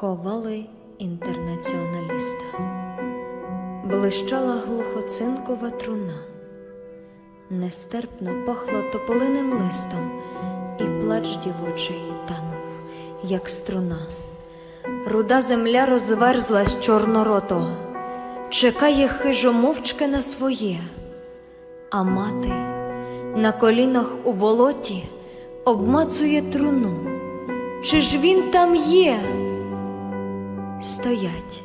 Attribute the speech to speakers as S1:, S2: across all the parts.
S1: Ховали інтернаціоналіста, блищала глухоцинкова труна, нестерпно пахло тополиним листом, і плач дівочий танув, як струна. Руда земля розверзлась чорнорото, чекає хижо мовчки на своє, а мати на колінах у болоті обмацує труну. Чи ж він там є? Стоять,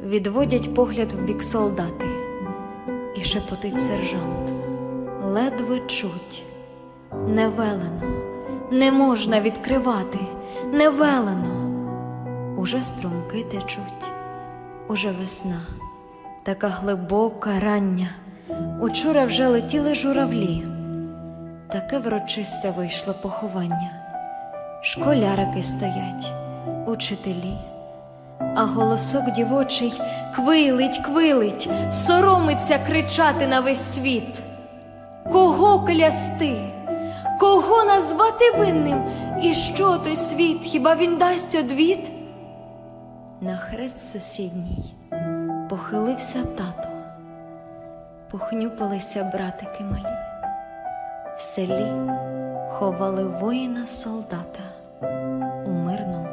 S1: відводять погляд в бік солдати, і шепотить сержант. Ледве чуть, не велено, не можна відкривати, не велено. Уже струмки течуть, уже весна, така глибока рання. Учора вже летіли журавлі, таке врочисте вийшло поховання. Школярики стоять, учителі, а голосок дівочий квилить, квилить, соромиться кричати на весь світ. Кого клясти? Кого назвати винним? І що той світ? Хіба він дасть одвід? На хрест сусідній похилився тато, похнюпилися братики малі. В селі ховали воїна солдата у мирному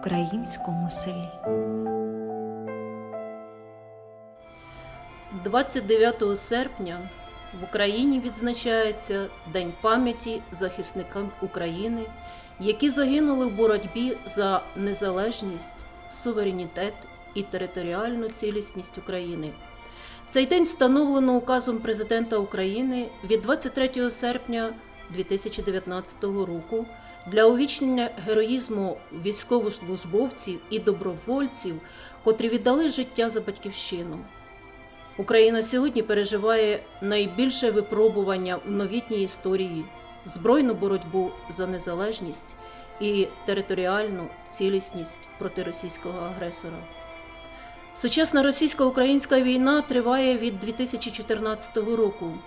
S1: вкраїнському селі.
S2: 29 серпня в Україні відзначається День пам'яті захисникам України, які загинули в боротьбі за незалежність, суверенітет і територіальну цілісність України. Цей день встановлено указом президента України від 23 серпня 2019 року для увічнення героїзму військовослужбовців і добровольців, котрі віддали життя за батьківщину. Україна сьогодні переживає найбільше випробування в новітній історії збройну боротьбу за незалежність і територіальну цілісність проти російського агресора. Сучасна російсько-українська війна триває від 2014 року.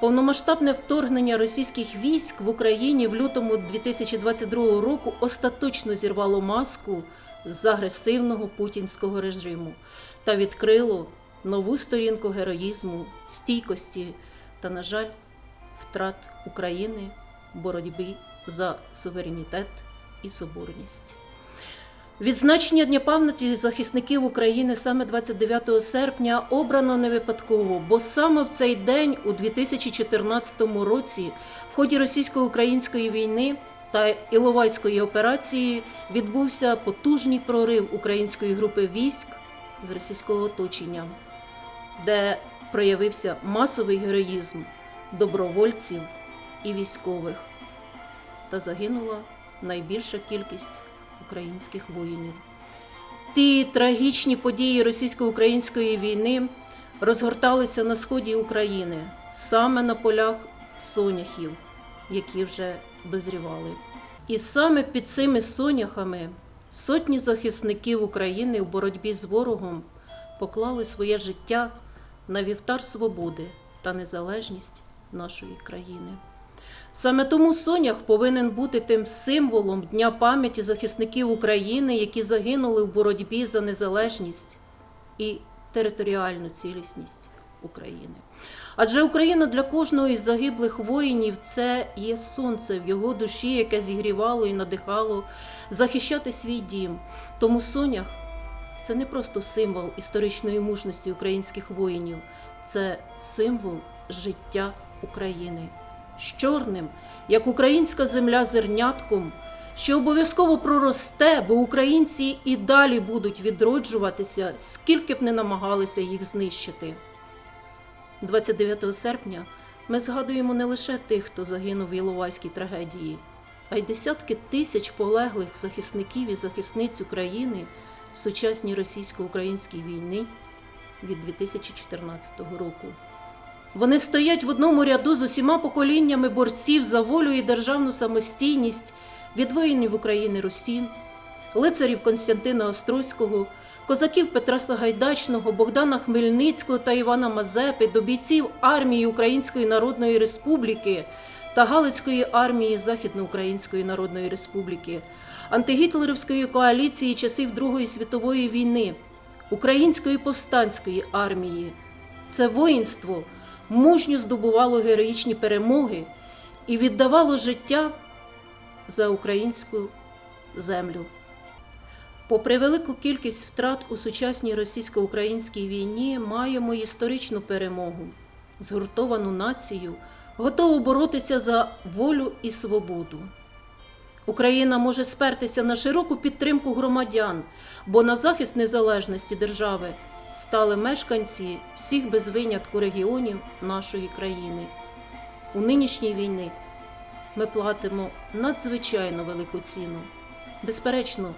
S2: Повномасштабне вторгнення російських військ в Україні в лютому 2022 року остаточно зірвало маску з агресивного путінського режиму та відкрило нову сторінку героїзму, стійкості та, на жаль, втрат України в боротьбі за суверенітет і соборність. Відзначення Дня пам'яті захисників України саме 29 серпня обрано не випадково, бо саме в цей день, у 2014 році, в ході російсько-української війни та Іловайської операції відбувся потужний прорив української групи військ з російського оточення, де проявився масовий героїзм добровольців і військових, та загинула найбільша кількість українських воїнів. Ті трагічні події російсько-української війни розгорталися на сході України саме на полях соняхів, які вже дозрівали. І саме під цими соняхами сотні захисників України в боротьбі з ворогом поклали своє життя на вівтар свободи та незалежність нашої країни. Саме тому Сонях повинен бути тим символом Дня пам'яті захисників України, які загинули в боротьбі за незалежність і територіальну цілісність України. Адже Україна для кожного із загиблих воїнів це є сонце в його душі, яке зігрівало і надихало захищати свій дім. Тому Сонях це не просто символ історичної мужності українських воїнів, це символ життя України з чорним, як українська земля зернятком, що обов'язково проросте, бо українці і далі будуть відроджуватися, скільки б не намагалися їх знищити. 29 серпня ми згадуємо не лише тих, хто загинув в Іловайській трагедії, а й десятки тисяч полеглих захисників і захисниць України в сучасній російсько-українській війні від 2014 року. Вони стоять в одному ряду з усіма поколіннями борців за волю і державну самостійність від воїнів України Русі, лицарів Константина Острозького, козаків Петра Сагайдачного, Богдана Хмельницького та Івана Мазепи, до бійців армії Української Народної Республіки та Галицької армії Західноукраїнської Народної Республіки, антигітлерівської коаліції часів Другої світової війни, Української повстанської армії. Це воїнство мужньо здобувало героїчні перемоги і віддавало життя за українську землю. Попри велику кількість втрат у сучасній російсько-українській війні, маємо історичну перемогу, згуртовану націю, готову боротися за волю і свободу. Україна може спертися на широку підтримку громадян, бо на захист незалежності держави стали мешканці всіх без винятку регіонів нашої країни. У нинішній війні ми платимо надзвичайно велику ціну. Безперечно,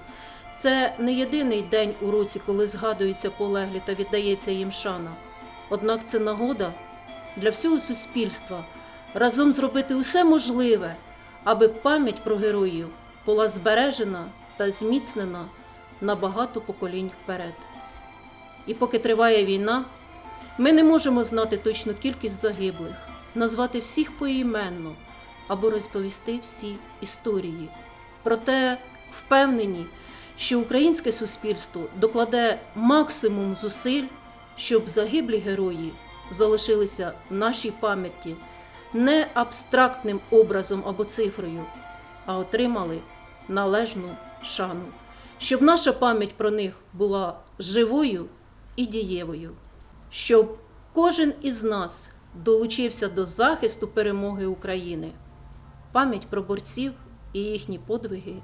S2: це не єдиний день у році, коли згадуються полеглі та віддається їм шана. Однак це нагода для всього суспільства разом зробити усе можливе, аби пам'ять про героїв була збережена та зміцнена на багато поколінь вперед. І поки триває війна, ми не можемо знати точну кількість загиблих, назвати всіх поіменно або розповісти всі історії. Проте впевнені, що українське суспільство докладе максимум зусиль, щоб загиблі герої залишилися в нашій пам'яті не абстрактним образом або цифрою, а отримали належну шану, щоб наша пам'ять про них була живою і дієвою, щоб кожен із нас долучився до захисту перемоги України. Пам'ять про борців і їхні подвиги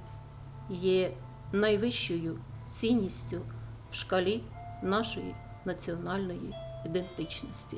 S2: є найвищою цінністю в шкалі нашої національної ідентичності.